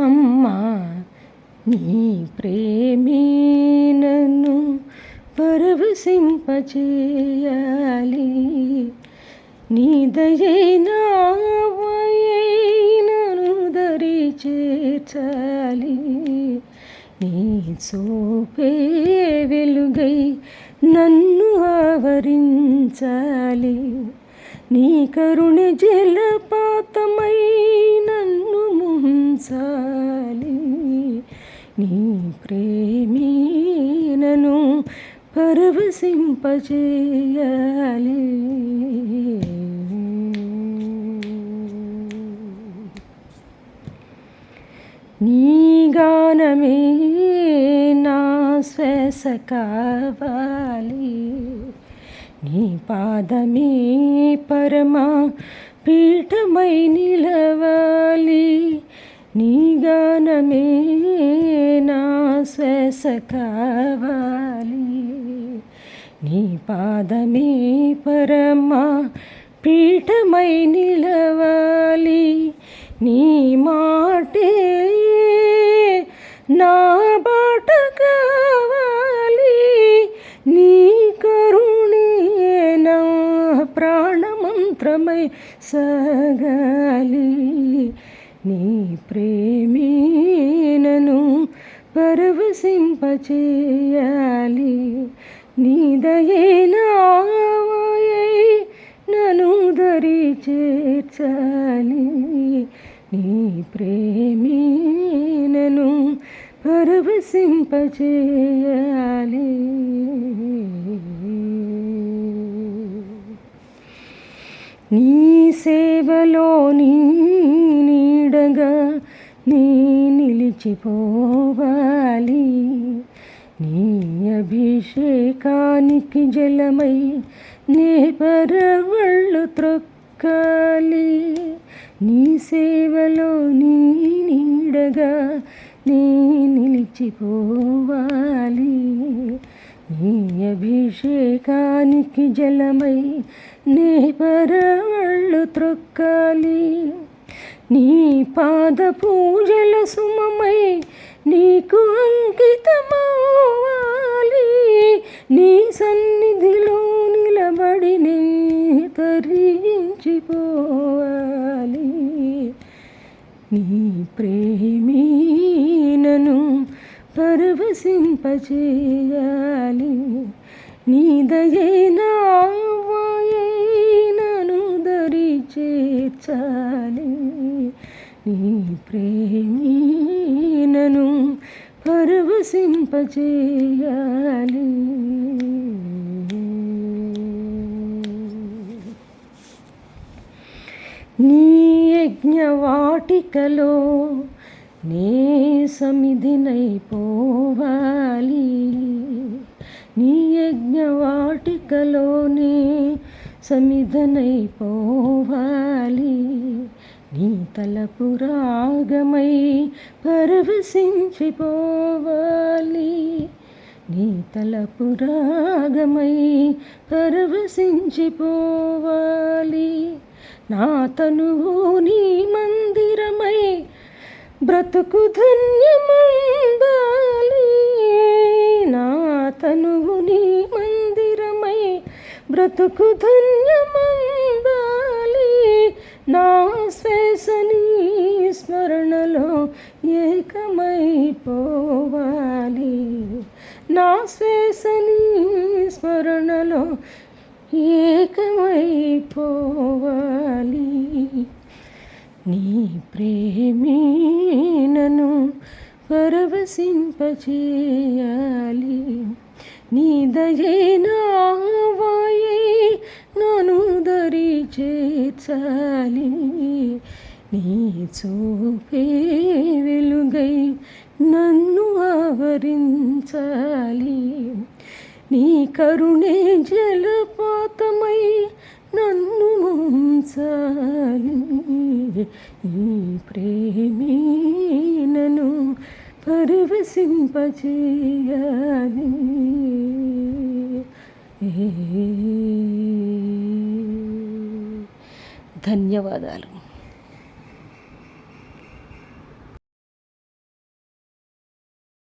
అమ్మా నీ ప్రేమేనను పరవశింపచేయాలి. నీ దయైనా దరి చేర్చాలి నీ సోపే వెలుగై నన్ను ఆవరించాలి. నీ కరుణ జలపాతమై ముంచాలి నీ ప్రేమే నన్ను పరవశింపజేయాలి నీ గానమే నా శ్వాస కావాలి నీ పాదమే పరమా పీఠమై నిలవాలి నీ గానమే నా శ్వాస కావాలి నీ పాదమే పరమా పీఠమై నిలవాలి. నీ మాటే నా బాట కావాలి. నీ కరుణే నా ప్రాణమంత్రమై సాగాలి. నీ ప్రేమే పరవశింపచేయాలి. నీ దయేనాయై నను దరి చేర్చాలి. నీ ప్రేమే పరవశింపచేయాలి. నీ సేవలో నీ నీ నిలిచిపోవాలి. నీ అభిషేకానికి జలమై నీ పరవళ్ళు త్రొక్కాలి. నీ సేవలో నీ నీడగా నీ నిలిచిపోవాలి. నీ అభిషేకానికి జలమై నీ పరవళ్ళు త్రొక్కాలి. నీ పాద పూజల సుమమై నీకు అంకితమవ్వాలి. నీ సన్నిధిలో నిలబడి తరించిపోవాలి. నీ ప్రేమీనను పరవశింపచేయాలి. నీ దయనా చేర్చాలి. నీ ప్రేమీనను పరవశింపచేయాలి. నీ యజ్ఞవాటికలో నే సమిధినైపోవాలి. నీ యజ్ఞవాటికలోనే సమిధనైపోవాలి నీ తలపు రాగమై పరవశించిపోవాలి. నీ తలపు రాగమై పరవశించిపోవాలి. నా తనువు నీ మందిరమై బ్రతుకు ధన్యమందాలి. నా తనువు నీ మందిరమై బ్రతుకు ధన్యమందాలి నా శ్వేసని స్మరణలో ఏకమైపోవాలి. నా శ్వేసని స్మరణలో ఏకమైపోవాలి. నీ ప్రేమీనను పరవశింపచేయాలి. నీ దయేనావాయై నన్ను దరి చేర్చాలి నీ చూపే వెలుగై నన్ను ఆవరించాలి. నీ కరుణే జలపాతమై నన్ను ముంచాలి. నీ ప్రేమే నన్ను పరవశింపచేయాలి ధన్యవాదాలు.